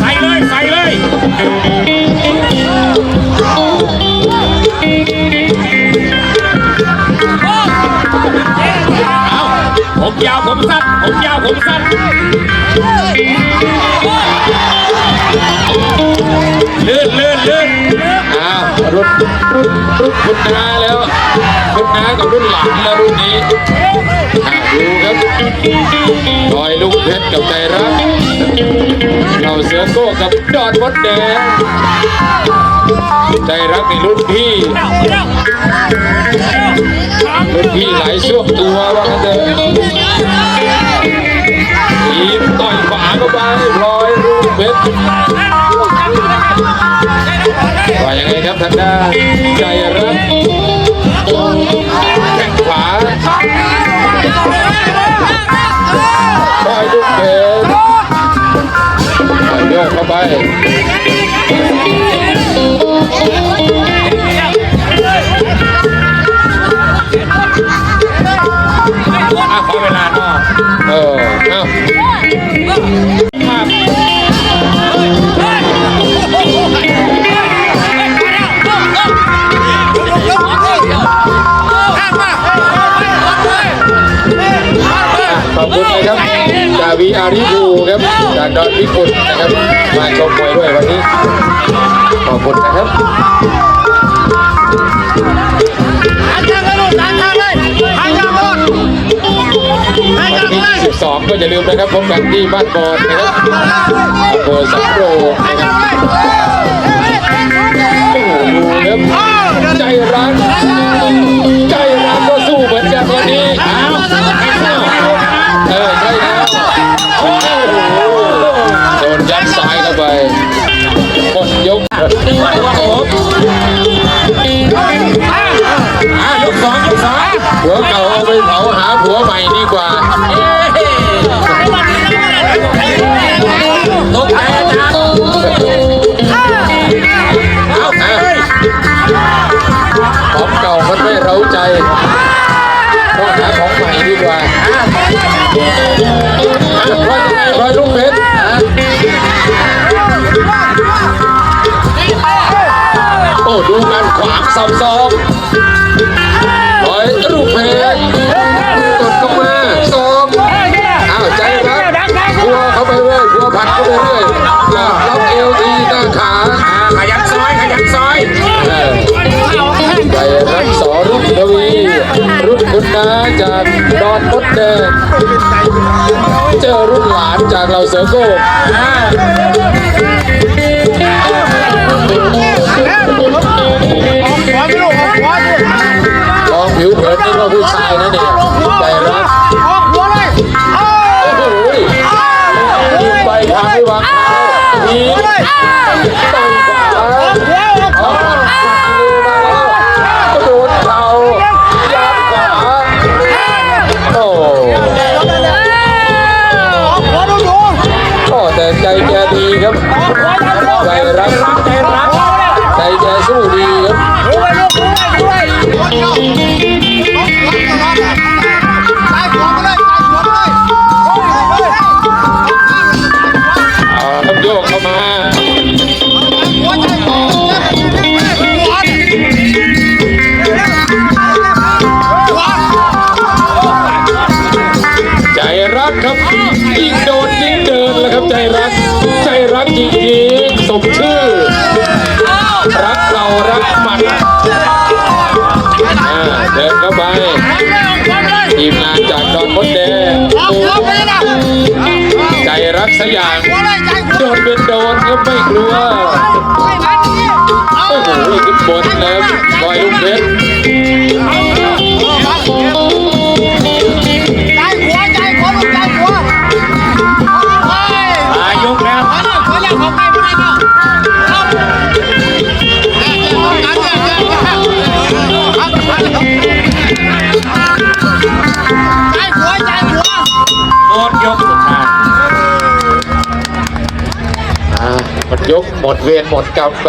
ใส่เลยใส่เลยเอาผมยาวผมสั้นผมยาวผมสั้นลื่นลื่น รุ่นรุ่นรุ่นคุณน้าแล้วคุณน้ากับรุ่นหลานแล้วรุ่นนี้ดูครับลอยลูกเพชรกับใจรักเราเสือโก้กับดอนมดแดงใจรักในรุ่นพี่รุ่นพี่หลายช่วงตัวว่างั้นเถอะ ทีมต่อยขวาเข้าไปลอยรูปเพชรว่ายังไงครับทางด้านใจรักแข้งขวาปล่อยลูกเกดปล่อยโยกเข้าไป ขอบคุณนะครับจาวีอาริบูครับจากดอนพิกุลนะครับมาชมมวยด้วยวันนี้ ขอบคุณนะครับหันทางเลยลูกหันทางเลยหันทางหมดหันวันทางที่เลย22ก็อย่าลืมนะครับพบกันที่บ้านบอนนะครับอำเภอสำโรงนะครับาของใหม่ดีกว่าอะว่ายังไงร้อยลูกเพชรโอ้ดูการขวางสับซองร้อยลูกเพชรกดเข้ามาซองอ้าวใจรักพัวเข้าไปเรื่อยพัวผัดเข้าไปเรื่อยรับเอวทีหน้าขาขยันซอยขยันซอย นคุณน้าจากดอนมดแดงเจอรุ่นหลานจากเราเสือโก้ลองผิวเผินนี่ก็ผู้ชายนะเนี่ยใจรักออกหัวเลยโอ้โหยิงไปทางไม่วางเท้าทีต่อย ใจรัก ใจรักจริงๆสมชื่อ รักเรารักมันอ่าเดินเข้าไปทีมงานจากดอนมดแดงออกหัวไปเลยใจรักสยามจหัวโดนเป็นโดนก็ไม่กลัวโอ้โหขึ้นบนเลยลอยลูกเพชร ขอเลิกขออยาของใครไม่ได้เนาะเอาแก่แก่ของกันแก่แก่แก่ครับใจหัวใจหัวหมดยกสุดท้ายหมดยกหมดเวรหมดกรรมไป